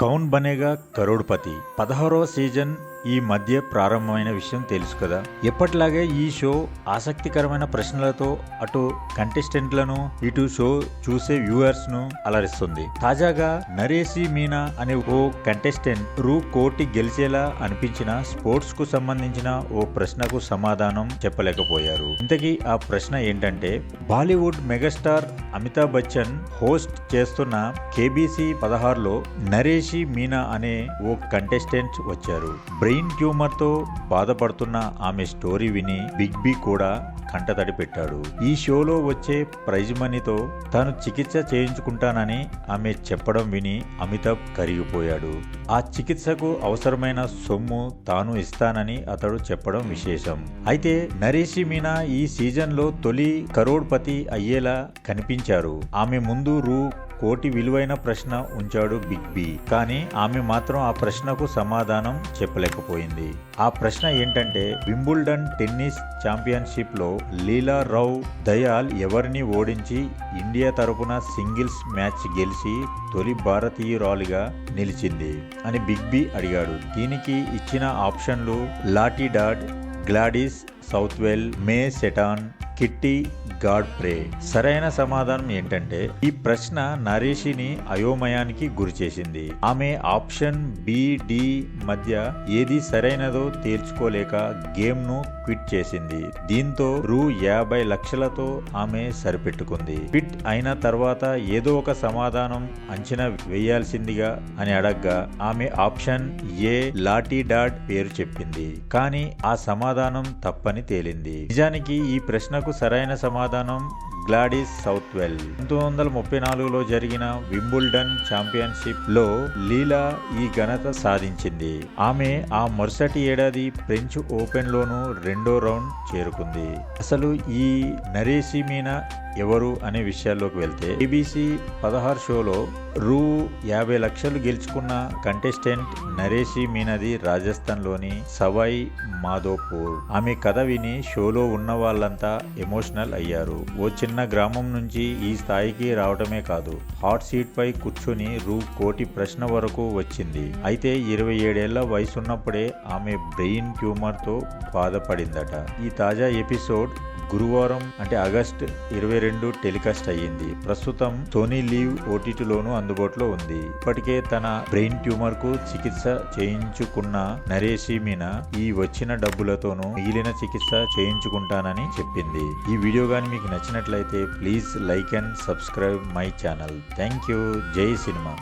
కౌన్ బనేగా కరోడ్పతి. పదహారవ సీజన్ ఈ మధ్య ప్రారంభమైన విషయం తెలుసు కదా? ఎప్పటిలాగే ఈ షో ఆసక్తికరమైన ప్రశ్నలతో అటు కంటెస్టెంట్లను ఇటు షో చూసే వ్యూవర్స్ను అలరిస్తుంది. తాజాగా నరేసి మీనా అనే ఓ కంటెస్టెంట్ రూ కోటి గెలిచేలా అనిపించిన స్పోర్ట్స్కు సంబంధించిన ఓ ప్రశ్నకు సమాధానం చెప్పలేకపోయారు. ఇంతకీ ఆ ప్రశ్న ఏంటంటే Bollywood megastar Amitabh Bachchan host చేస్తున్న కేబీసీ పదహారులో నరేష్ మీనా అనే ఓ కంటెస్టెంట్ వచ్చారు. బ్రెయిన్ ట్యూమర్తో బాధపడుతున్న ఆమె స్టోరీ విని బిగ్ బి కూడా కంటతడి పెట్టాడు. ఈ షోలో వచ్చే ప్రైజ్ మనీతో తాను చికిత్స చేయించుకుంటానని ఆమె చెప్పడం విని అమితాబ్ కరిగిపోయాడు. ఆ చికిత్సకు అవసరమైన సొమ్ము తాను ఇస్తానని అతడు చెప్పడం విశేషం. అయితే నరేషి మీనా ఈ సీజన్లో తొలి కరోడ్పతి అయ్యేలా కనిపించారు. ఆమె ముందు రూ. కోటి విలువైన ప్రశ్న ఉంచాడు బిగ్ బి. కానీ ఆమె మాత్రం ఆ ప్రశ్నకు సమాధానం చెప్పలేకపోయింది. ఆ ప్రశ్న ఏంటంటే వింబుల్డన్ టెన్నిస్ ఛాంపియన్షిప్లో లీలా రౌ దయాల్ ఎవరిని ఓడించి ఇండియా తరపున సింగిల్స్ మ్యాచ్ గెలిచి తొలి భారతీయురాలిగా నిలిచింది అని బిగ్ బి అడిగాడు. దీనికి ఇచ్చిన ఆప్షన్లు Lottie Dod Gladys Southwell May Sutton Kitty Godfree సరైన సమాధానం ఏంటంటే ఈ ప్రశ్న నరేషిని అయోమయానికి గురిచేసింది ఆమె ఆప్షన్ బి డి మధ్య ఏది సరైనదో తేల్చుకోలేక గేమ్ను క్విట్ చేసింది. దీంతో రూ యాభై లక్షలతో ఆమె సరిపెట్టుకుంది. క్విట్ అయిన తర్వాత ఏదో ఒక సమాధానం అంచనా వేయాల్సిందిగా అని అడగ్గా ఆమె ఆప్షన్ ఏ లాటీ డాడ్ పేరు చెప్పింది. కానీ ఆ సమాధానం తప్పని తేలింది. నిజానికి ఈ ప్రశ్నకు సరైన సమాధానం గ్లాడిస్ సౌత్వెల్. పంతొమ్మిది వందల ముప్పై నాలుగులో జరిగిన వింబుల్డన్ ఛాంపియన్షిప్లో లీలా ఈ ఘనత సాధించింది. ఆమె ఆ మరుసటి ఏడాది ఫ్రెంచ్ ఓపెన్ లోను రెండో రౌండ్ చేరుకుంది. అసలు ఈ నరేసి మీనా ఎవరు అనే విషయాల్లోకి వెళ్తే ఏబీసీ పదహారు షోలో రూ యాభై లక్షలు గెలుచుకున్న కంటెస్టెంట్ నరేషి మీనది రాజస్థాన్లోని సవాయ్ సవాయి మాధోపూర్. ఆమె కథ విని షోలో ఉన్న వాళ్ళంతా ఎమోషనల్ అయ్యారు. ఓ చిన్న గ్రామం నుంచి ఈ స్థాయికి రావడమే కాదు హాట్ సీట్ పై కూర్చుని రూ కోటి ప్రశ్న వరకు వచ్చింది. అయితే ఇరవై ఏడేళ్ళ వయసున్నప్పుడే ఆమె బ్రెయిన్ ట్యూమర్తో బాధపడిందట. ఈ తాజా ఎపిసోడ్ గురువారం అంటే ఆగస్ట్ ఇరవై రెండు టెలికాస్ట్ అయ్యింది. ప్రస్తుతం సోనీ లీవ్ ఓటీటీలోనూ అందుబాటులో ఉంది. ఇప్పటికే తన బ్రెయిన్ ట్యూమర్కు చికిత్స చేయించుకున్న నరేషి మీనా ఈ వచ్చిన డబ్బులతోనూ మిగిలిన చికిత్స చేయించుకుంటానని చెప్పింది. ఈ వీడియో కానీ మీకు నచ్చినట్లయితే please like and subscribe my channel. Thank you. Jai cinema.